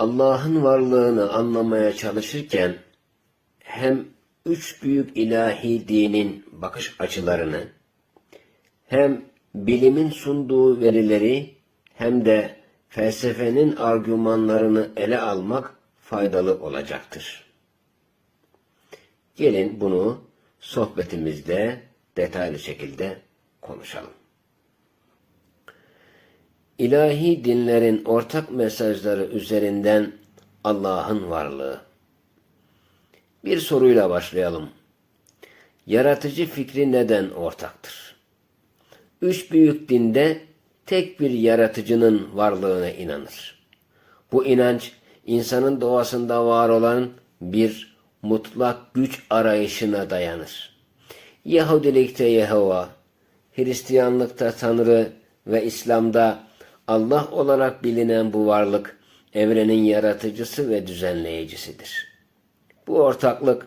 Allah'ın varlığını anlamaya çalışırken hem üç büyük ilahi dinin bakış açılarını hem bilimin sunduğu verileri hem de felsefenin argümanlarını ele almak faydalı olacaktır. Gelin bunu sohbetimizde detaylı şekilde konuşalım. İlahi dinlerin ortak mesajları üzerinden Allah'ın varlığı. Bir soruyla başlayalım. Yaratıcı fikri neden ortaktır? Üç büyük dinde tek bir yaratıcının varlığına inanır. Bu inanç insanın doğasında var olan bir mutlak güç arayışına dayanır. Yahudilikte Yehova, Hristiyanlıkta Tanrı ve İslam'da Allah olarak bilinen bu varlık evrenin yaratıcısı ve düzenleyicisidir. Bu ortaklık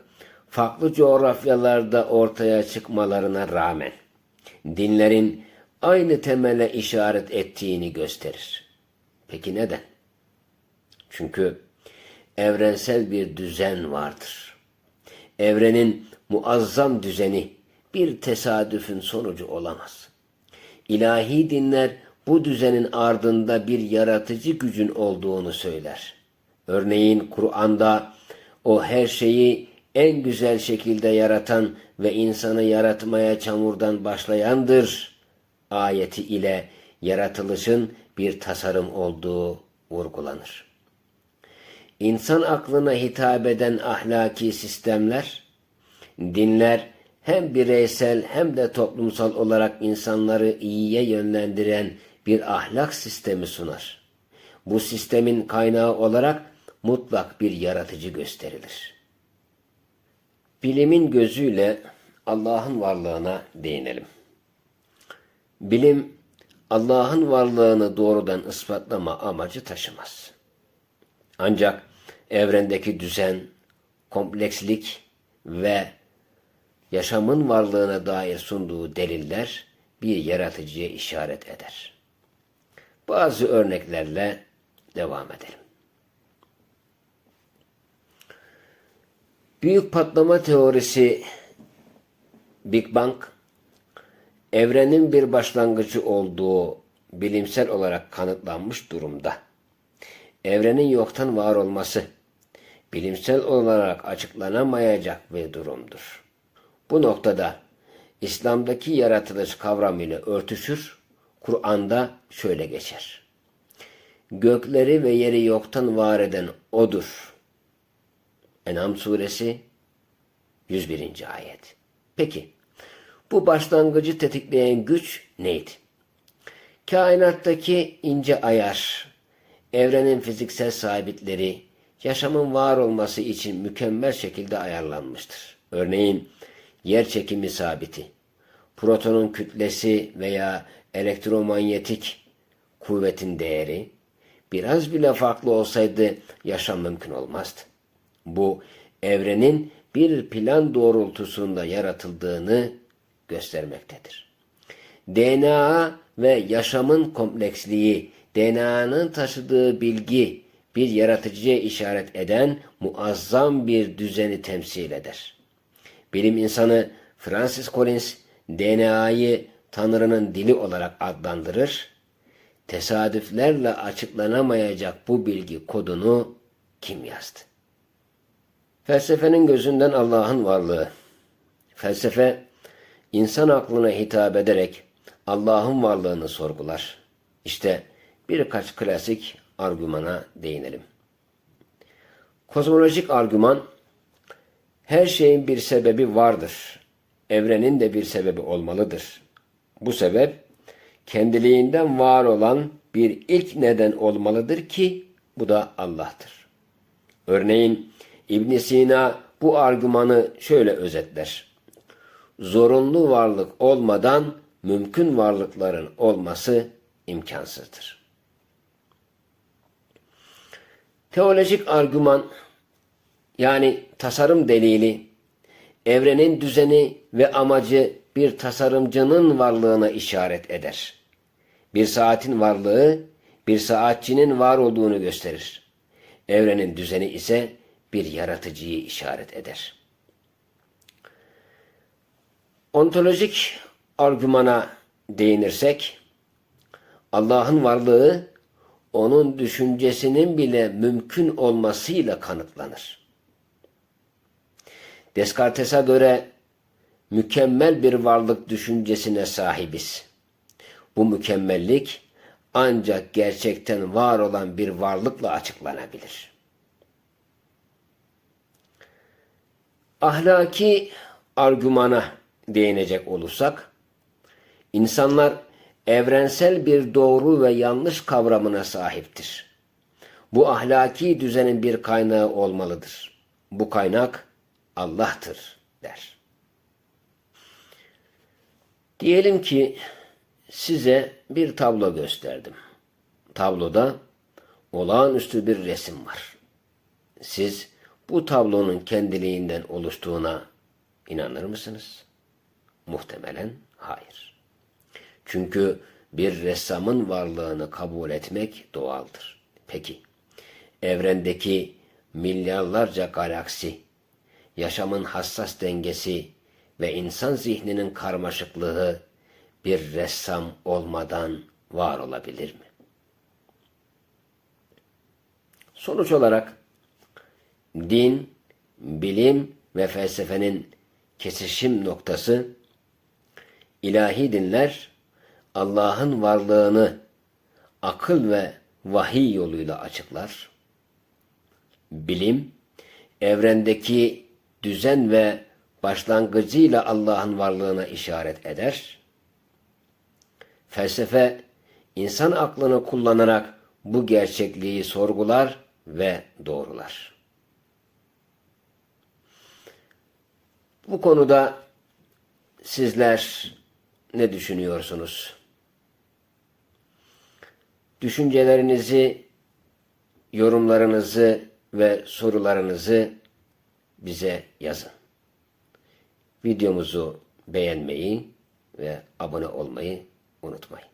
farklı coğrafyalarda ortaya çıkmalarına rağmen dinlerin aynı temele işaret ettiğini gösterir. Peki neden? Çünkü evrensel bir düzen vardır. Evrenin muazzam düzeni bir tesadüfün sonucu olamaz. İlahi dinler bu düzenin ardında bir yaratıcı gücün olduğunu söyler. Örneğin Kur'an'da o her şeyi en güzel şekilde yaratan ve insanı yaratmaya çamurdan başlayandır ayeti ile yaratılışın bir tasarım olduğu vurgulanır. İnsan aklına hitap eden ahlaki sistemler, dinler hem bireysel hem de toplumsal olarak insanları iyiye yönlendiren bir ahlak sistemi sunar. Bu sistemin kaynağı olarak mutlak bir yaratıcı gösterilir. Bilimin gözüyle Allah'ın varlığına değinelim. Bilim Allah'ın varlığını doğrudan ispatlama amacı taşımaz. Ancak evrendeki düzen, komplekslik ve yaşamın varlığına dair sunduğu deliller bir yaratıcıya işaret eder. Bazı örneklerle devam edelim. Büyük patlama teorisi Big Bang evrenin bir başlangıcı olduğu bilimsel olarak kanıtlanmış durumda. Evrenin yoktan var olması bilimsel olarak açıklanamayacak bir durumdur. Bu noktada İslam'daki yaratılış kavramıyla örtüşür, Kur'an'da şöyle geçer. Gökleri ve yeri yoktan var eden O'dur. En'am suresi 101. ayet. Peki, bu başlangıcı tetikleyen güç neydi? Kainattaki ince ayar, evrenin fiziksel sabitleri, yaşamın var olması için mükemmel şekilde ayarlanmıştır. Örneğin, yer çekimi sabiti, protonun kütlesi veya elektromanyetik kuvvetin değeri biraz bile farklı olsaydı yaşam mümkün olmazdı. Bu evrenin bir plan doğrultusunda yaratıldığını göstermektedir. DNA ve yaşamın kompleksliği, DNA'nın taşıdığı bilgi bir yaratıcıya işaret eden muazzam bir düzeni temsil eder. Bilim insanı Francis Collins DNA'yı Tanrı'nın dili olarak adlandırır. Tesadüflerle açıklanamayacak bu bilgi kodunu kim yazdı? Felsefenin gözünden Allah'ın varlığı. Felsefe insan aklına hitap ederek Allah'ın varlığını sorgular. İşte birkaç klasik argümana değinelim. Kozmolojik argüman her şeyin bir sebebi vardır. Evrenin de bir sebebi olmalıdır. Bu sebep kendiliğinden var olan bir ilk neden olmalıdır ki bu da Allah'tır. Örneğin İbn Sina bu argümanı şöyle özetler. Zorunlu varlık olmadan mümkün varlıkların olması imkansızdır. Teolojik argüman yani tasarım delili evrenin düzeni ve amacı bir tasarımcının varlığına işaret eder. Bir saatin varlığı bir saatçinin var olduğunu gösterir. Evrenin düzeni ise bir yaratıcıyı işaret eder. Ontolojik argümana değinirsek, Allah'ın varlığı onun düşüncesinin bile mümkün olmasıyla kanıtlanır. Descartes'e göre mükemmel bir varlık düşüncesine sahibiz. Bu mükemmellik ancak gerçekten var olan bir varlıkla açıklanabilir. Ahlaki argümana değinecek olursak, insanlar evrensel bir doğru ve yanlış kavramına sahiptir. Bu ahlaki düzenin bir kaynağı olmalıdır. Bu kaynak Allah'tır der. Diyelim ki size bir tablo gösterdim. Tabloda olağanüstü bir resim var. Siz bu tablonun kendiliğinden oluştuğuna inanır mısınız? Muhtemelen hayır. Çünkü bir ressamın varlığını kabul etmek doğaldır. Peki, evrendeki milyarlarca galaksi, yaşamın hassas dengesi ve insan zihninin karmaşıklığı bir ressam olmadan var olabilir mi? Sonuç olarak din, bilim ve felsefenin kesişim noktası ilahi dinler Allah'ın varlığını akıl ve vahiy yoluyla açıklar. Bilim evrendeki düzen ve başlangıcıyla Allah'ın varlığına işaret eder. Felsefe insan aklını kullanarak bu gerçekliği sorgular ve doğrular. Bu konuda sizler ne düşünüyorsunuz? Düşüncelerinizi, yorumlarınızı ve sorularınızı bize yazın. Videomuzu beğenmeyi ve abone olmayı unutmayın.